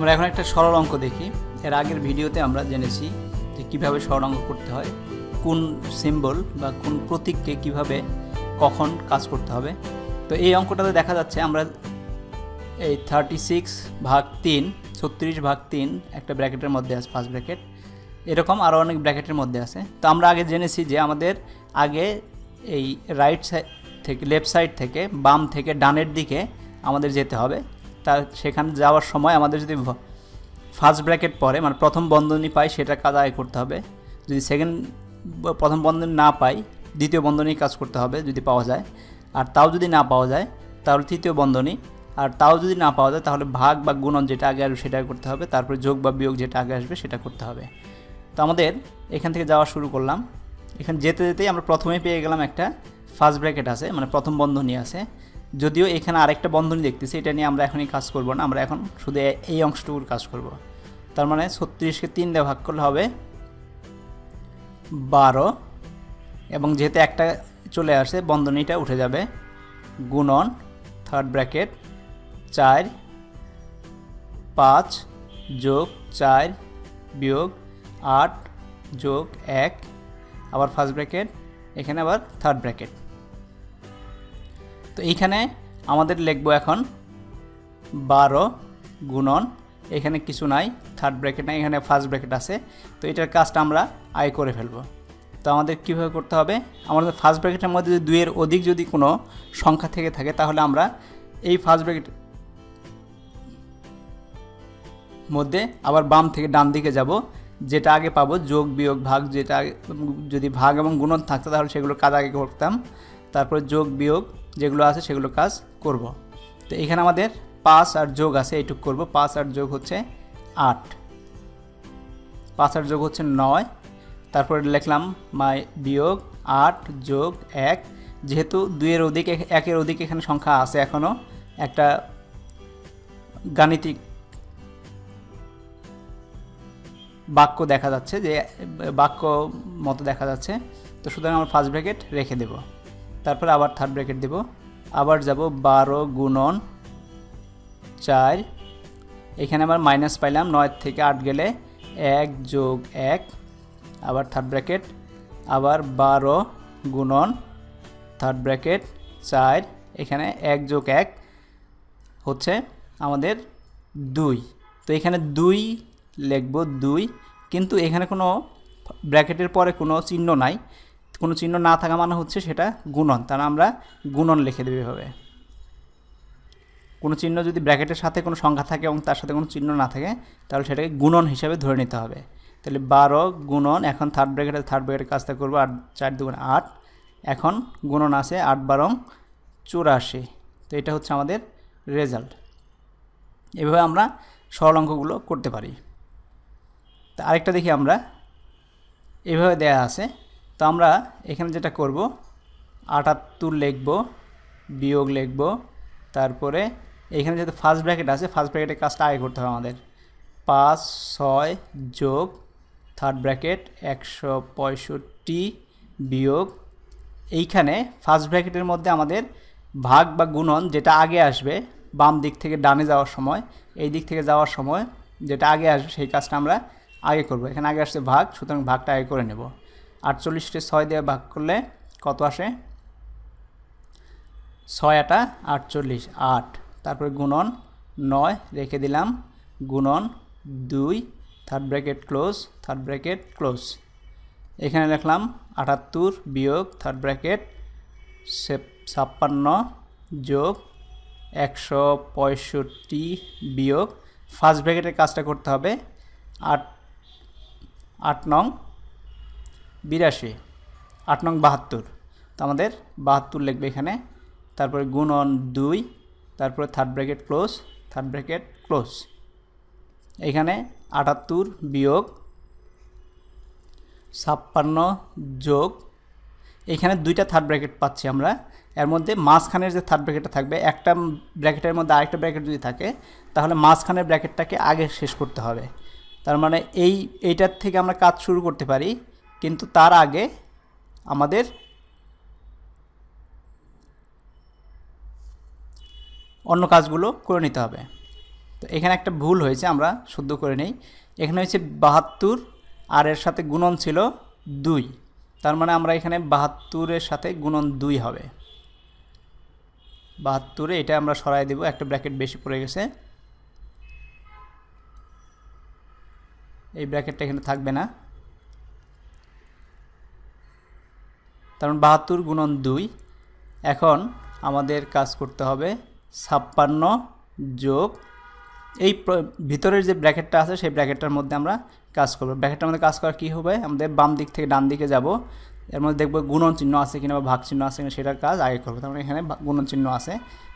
আমরা এখন একটা সরল অঙ্ক দেখি। এর আগের ভিডিওতে আমরা জেনেছি যে কীভাবে সরল অঙ্ক করতে হয়, কোন সিম্বল বা কোন প্রতীককে কীভাবে কখন কাজ করতে হবে। তো এই অঙ্কটাতে দেখা যাচ্ছে আমরা এই থার্টি সিক্স ভাগ তিন, ছত্রিশ ভাগ তিন একটা ব্র্যাকেটের মধ্যে আছে ফার্স্ট ব্র্যাকেট এরকম আরও অনেক ব্র্যাকেটের মধ্যে আছে। তো আমরা আগে জেনেছি যে আমাদের আগে এই রাইট সাইড থেকে লেফট সাইড থেকে বাম থেকে ডানের দিকে আমাদের যেতে হবে। তার সেখানে যাওয়ার সময় আমাদের যদি ফার্স্ট ব্র্যাকেট পরে মানে প্রথম বন্ধনী পাই, সেটা কাজ আয় করতে হবে। যদি সেকেন্ড প্রথম বন্ধনী না পাই, দ্বিতীয় বন্ধনী কাজ করতে হবে যদি পাওয়া যায়। আর তাও যদি না পাওয়া যায়, তাহলে তৃতীয় বন্ধনী। আর তাও যদি না পাওয়া যায়, তাহলে ভাগ বা গুণন যেটা আগে আসবে, সেটা করতে হবে। তারপরে যোগ বা বিয়োগ যেটা আগে আসবে, সেটা করতে হবে। তো আমাদের এখান থেকে যাওয়া শুরু করলাম। এখানে যেতে যেতেই আমরা প্রথমে পেয়ে গেলাম একটা ফার্স্ট ব্র্যাকেট আছে মানে প্রথম বন্ধনী আছে। যদিও এখানে আরেকটা বন্ধনী দেখতেছি, এটা নিয়ে আমরা এখনই কাজ করব না, আমরা এখন শুধু এই অংশটুকুর কাজ করব। তার মানে ছত্রিশকে তিন দিয়ে ভাগ করলে হবে বারো, এবং যেহেতু একটা চলে আসে, বন্ধনীটা উঠে যাবে গুণন থার্ড ব্র্যাকেট চার, পাঁচ যোগ চার বিয়োগ আট যোগ এক, আবার ফার্স্ট ব্র্যাকেট এখানে আবার থার্ড ব্র্যাকেট তো এইখানে আমাদের লিখব এখন বারো গুণন, এখানে কিছু নাই থার্ড ব্র্যাকেট নাই, এখানে ফার্স্ট ব্র্যাকেট আছে। তো এটার কাজটা আমরা আয় করে ফেলব। তো আমাদের কীভাবে করতে হবে? আমাদের ফার্স্ট ব্র্যাকেটের মধ্যে যদি দুইয়ের অধিক যদি কোনো সংখ্যা থেকে থাকে, তাহলে আমরা এই ফার্স্ট ব্র্যাকেট মধ্যে আবার বাম থেকে ডান দিকে যাব। যেটা আগে পাবো, যোগ, বিয়োগ, ভাগ, যেটা যদি ভাগ এবং গুণন থাকতো, তাহলে সেগুলো কাজ আগে করতাম। তারপরে যোগ, বিয়োগ যেগুলো আছে সেগুলো কাজ করব। তো এখানে আমাদের পাঁচ আর যোগ আছে, এইটুক করব। পাঁচ আর যোগ হচ্ছে আট। পাঁচ আর যোগ হচ্ছে নয়। তারপরে লিখলাম মাই বিয়োগ আট যোগ এক। যেহেতু দুইয়ের অধিক, একের অধিক এখানে সংখ্যা আছে এখনও একটা গাণিতিক বাক্য দেখা যাচ্ছে যে, বাক্য মতো দেখা যাচ্ছে। তো সুতরাং আমার ফার্স্ট ব্র্যাকেট রেখে দেব। তারপরে আবার থার্ড ব্র্যাকেট দেব। আবার যাব বারো গুণন চার। এখানে আবার মাইনাস পাইলাম, নয় থেকে আট গেলে এক যোগ এক। আবার থার্ড ব্র্যাকেট আবার বারো গুণন থার্ড ব্র্যাকেট চার। এখানে এক যোগ এক হচ্ছে আমাদের দুই। তো এখানে দুই লিখব, দুই। কিন্তু এখানে কোনো ব্র্যাকেটের পরে কোনো চিহ্ন নাই। কোনো চিহ্ন না থাকা মানে হচ্ছে সেটা গুণন। তাহলে আমরা গুণন লিখে দেবে এভাবে। কোনো চিহ্ন যদি ব্র্যাকেটের সাথে কোনো সংখ্যা থাকে এবং তার সাথে কোনো চিহ্ন না থাকে, তাহলে সেটাকে গুণন হিসাবে ধরে নিতে হবে। তাহলে বারো গুণন, এখন থার্ড ব্র্যাকেটে থার্ড ব্র্যাকেটের কাজটা করব, আট, চার দুগুণ আট। এখন গুণন আছে আট বারং চুরাশি। তো এটা হচ্ছে আমাদের রেজাল্ট এভাবে আমরা সরল অঙ্কগুলো করতে পারি। তা আরেকটা দেখি আমরা। এভাবে দেয়া আছে। তো আমরা এখানে যেটা করব, আটাত্তর লিখব, বিয়োগ লিখব, তারপরে এখানে যেহেতু ফার্স্ট ব্র্যাকেট আছে ফার্স্ট ব্র্যাকেটের কাজটা আগে করতে হবে আমাদের। পাঁচ, ছয় যোগ থার্ড ব্র্যাকেট একশো পঁয়ষট্টি বিয়োগ। এইখানে ফার্স্ট ব্র্যাকেটের মধ্যে আমাদের ভাগ বা গুণন যেটা আগে আসবে, বাম দিক থেকে ডানে যাওয়ার সময়, এই দিক থেকে যাওয়ার সময় যেটা আগে আসবে, সেই কাজটা আমরা আগে করব। এখানে আগে আসছে ভাগ, সুতরাং ভাগটা আগে করে নেব। আটচল্লিশটি ছয় দিয়ে ভাগ করলে কত আসে? ছয় আটা আটচল্লিশ, আট। তারপরে গুণন নয়, রেখে দিলাম। গুণন দুই third bracket close third bracket close এখানে লিখলাম আটাত্তর বিয়োগ থার্ড ব্র্যাকেট ছাপ্পান্ন যোগ একশো পঁয়ষট্টি বিয়োগ। ফার্স্ট ব্র্যাকেটের কাজটা করতে হবে। আট আট নং বিরাশি, আট নং বাহাত্তর। তো আমাদের বাহাত্তর লিখবে এখানে। তারপরে গুণন দুই, তারপরে third bracket close third bracket close এখানে আটাত্তর বিয়োগ ছাপ্পান্ন যোগ। এখানে দুইটা থার্ড ব্র্যাকেট পাচ্ছি আমরা। এর মধ্যে মাঝখানের যে থার্ড ব্র্যাকেটটা থাকবে, একটা ব্র্যাকেটের মধ্যে আরেকটা ব্র্যাকেট যদি থাকে, তাহলে মাঝখানের ব্র্যাকেটটাকে আগে শেষ করতে হবে। তার মানে এই, এইটার থেকে আমরা কাজ শুরু করতে পারি। কিন্তু তার আগে আমাদের অন্য কাজগুলো করে নিতে হবে। তো এখানে একটা ভুল হয়েছে, আমরা শুদ্ধ করে নেই। এখানে হয়েছে বাহাত্তর, আর এর সাথে গুণন ছিল দুই। তার মানে আমরা এখানে বাহাত্তরের সাথে গুণন দুই হবে। বাহাত্তরে এটা আমরা সরাই দেব, একটা ব্র্যাকেট বেশি পড়ে গেছে। এই ব্র্যাকেটটা এখানে থাকবে না। কারণ বাহাত্তর গুণন দুই, এখন আমাদের কাজ করতে হবে ছাপ্পান্ন যোগ, এই ভিতরের যে ব্র্যাকেটটা আছে সেই ব্র্যাকেটটার মধ্যে আমরা কাজ করব। ব্র্যাকেটটার মধ্যে কাজ করা কী হবে? আমাদের বাম দিক থেকে ডান দিকে যাব, এর মধ্যে দেখব গুণন চিহ্ন আছে কিনা বা ভাগ চিহ্ন আছে কিনা সেটার কাজ আগে করব। তার মানে এখানে গুণন চিহ্ন আছে,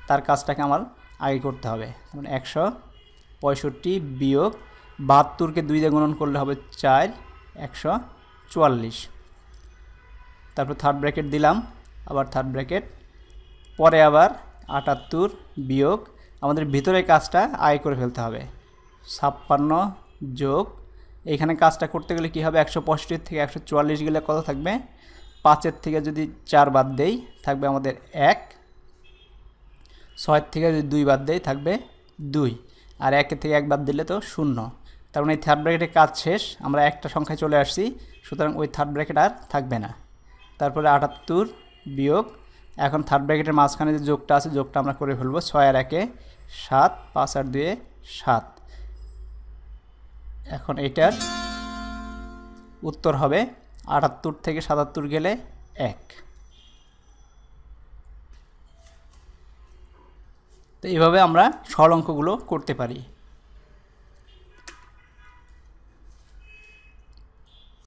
তার কাজটাকে আমার আগে করতে হবে। মানে একশো পঁয়ষট্টি বিয়োগ বাহাত্তরকে দুই দিয়ে গুণন করলে হবে চার, একশো চুয়াল্লিশ। তারপর থার্ড ব্র্যাকেট দিলাম, আবার থার্ড ব্র্যাকেট পরে আবার আটাত্তর বিয়োগ, আমাদের ভিতরে কাজটা আয় করে ফেলতে হবে। ছাপ্পান্ন যোগ এইখানে কাজটা করতে গেলে কী হবে? একশো পঁয়ষট্টির থেকে একশো চুয়াল্লিশ গেলে কত থাকবে? পাঁচের থেকে যদি চার বাদ দেই, থাকবে আমাদের এক। ছয়ের থেকে যদি দুই বাদ দেই, থাকবে দুই। আর একের থেকে এক বাদ দিলে তো শূন্য। তার মানে এই থার্ড ব্র্যাকেটের কাজ শেষ, আমরা একটা সংখ্যায় চলে আসছি, সুতরাং ওই থার্ড ব্র্যাকেট আর থাকবে না। তারপরে আটাত্তর বিয়োগ। এখন থার্ড ব্র্যাকেটের মাঝখানে যে যোগটা আছে, যোগটা আমরা করে ফেলব। ছয় আর একে সাত, পাঁচ আর দুয়ে সাত। এখন এটার উত্তর হবে আটাত্তর থেকে সাতাত্তর গেলে এক। তো এইভাবে আমরা সরল অঙ্কগুলো করতে পারি।